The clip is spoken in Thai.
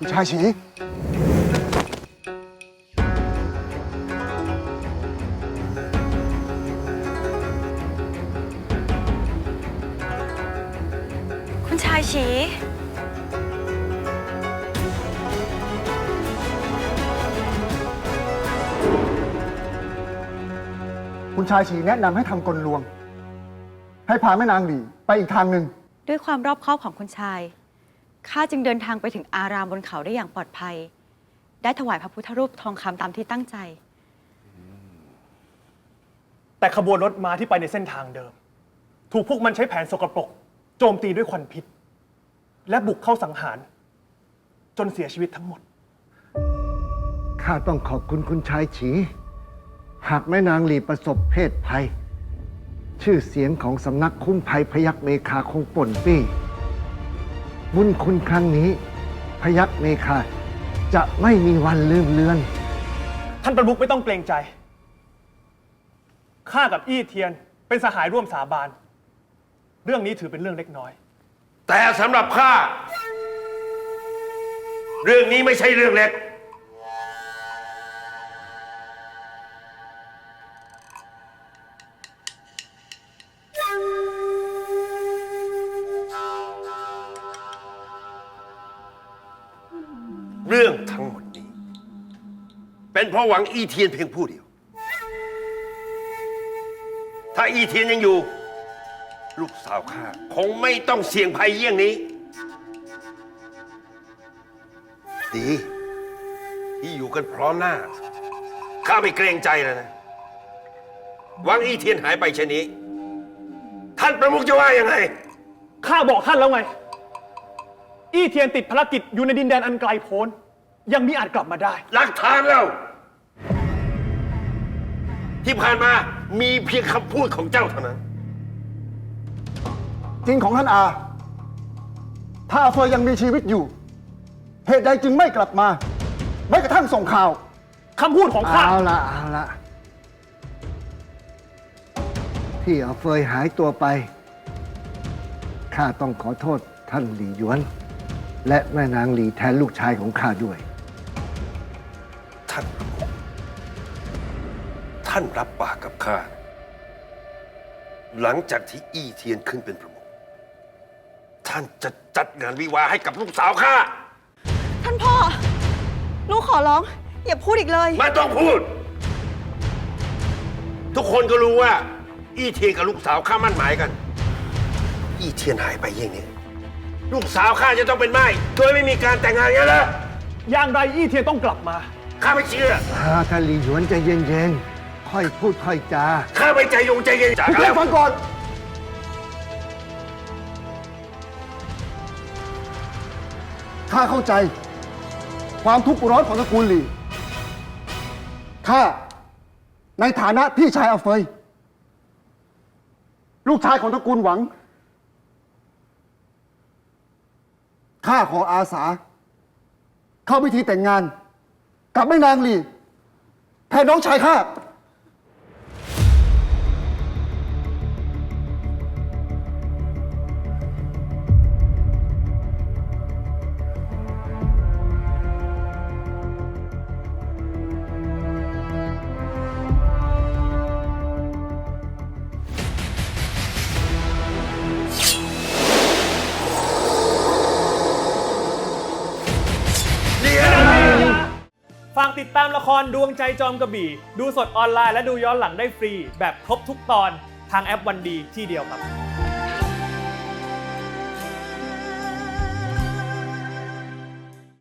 คุณชายฉีคุณชายฉี คุณชายฉีแนะนำให้ทำกลลวง ให้พาแม่นางหลีไปอีกทางหนึ่ง ด้วยความรอบคอบของคุณชาย ข้าจึงเดินทางไปถึงอารามบนเขาได้อย่างปลอดภัย ได้ถวายพระพุทธรูปทองคำตามที่ตั้งใจ แต่ขบวนรถม้าที่ไปในเส้นทางเดิม ถูกพวกมันใช้แผนสกปรก โจมตีด้วยควันพิษ และบุกเข้าสังหาร จนเสียชีวิตทั้งหมด ข้าต้องขอบคุณคุณชายฉี หากแม่นางหลีประสบเพศภัย ชื่อเสียงของสำนักคุ้มภัยพยักเมคาคงป่นปี้ บุญคุณครั้งนี้ พยักเมคาจะไม่มีวันลืมเลือน ท่านประมุขไม่ต้องเกรงใจ ข้ากับอี้เทียนเป็นสหายร่วมสาบาน เรื่องนี้ถือเป็นเรื่องเล็กน้อย แต่สำหรับข้า เรื่องนี้ไม่ใช่เรื่องเล็ก เรื่องทั้งหมดนี้ เป็นเพราะหวังอีเทียนเพียงผู้เดียว ถ้าอีเทียนยังอยู่ ลูกสาวข้าคงไม่ต้องเสี่ยงภัยเยี่ยงนี้ ดี ที่อยู่กันพร้อมหน้า ข้าไม่เกรงใจแล้วนะวังอีเทียนหายไปเช่นนี้ ท่านประมุขจะว่ายังไง ข้าบอกท่านแล้วไง อี้เทียนติดภารกิจอยู่ในดินแดนอันไกลโพ้น ยังมิอาจกลับมาได้ หลักฐานแล้วที่ผ่านมามีเพียงคำพูดของเจ้าเท่านั้น จริงของท่านอา ถ้าอาเฟยยังมีชีวิตอยู่ เหตุใดจึงไม่กลับมา ไม่กระทั่งส่งข่าวคำพูดของข้า เอาละเอาละที่อาเฟยหายตัวไปข้าต้องขอโทษท่านหลี่หยวน และแม่นางหลีแทนลูกชายของข้าด้วย ท่านประมุขท่านรับปากกับข้า หลังจากที่อี้เทียนขึ้นเป็นประมุขท่านจะจัดงานวิวาห์ให้กับลูกสาวข้า ท่านพ่อ หนูขอร้อง อย่าพูดอีกเลย ไม่ต้องพูด ทุกคนก็รู้ว่า อี้เทียนกับลูกสาวข้ามั่นหมายกัน อี้เทียนหายไปอย่างนี้ ลูกสาวข้าจะต้องเป็นไม้โดยไม่มีการแต่งงานงั้นเหรออย่างไรอี้เทียนต้องกลับมา ข้าไม่เชื่อถ้าท่านหลี่หยวนใจเย็นๆ ค่อยพูดค่อยจาข้าไม่ใจยงใจเย็นจากพี่แล้เล็วกฟังก่อน ข้าเข้าใจ ความทุกข์ร้อนของตระกูลหลี่ข้า ในฐานะพี่ชายอาเฟย ลูกชายของตระกูลหวัง ข้าขออาสา เข้าพิธีแต่งงาน กับแม่นางหลีแทนน้องชายข้า ฝากติดตามละครดวงใจจอมกระบี่ ดูสดออนไลน์และดูย้อนหลังได้ฟรี แบบครบทุกตอนทางแอปวันดีที่เดียวครับ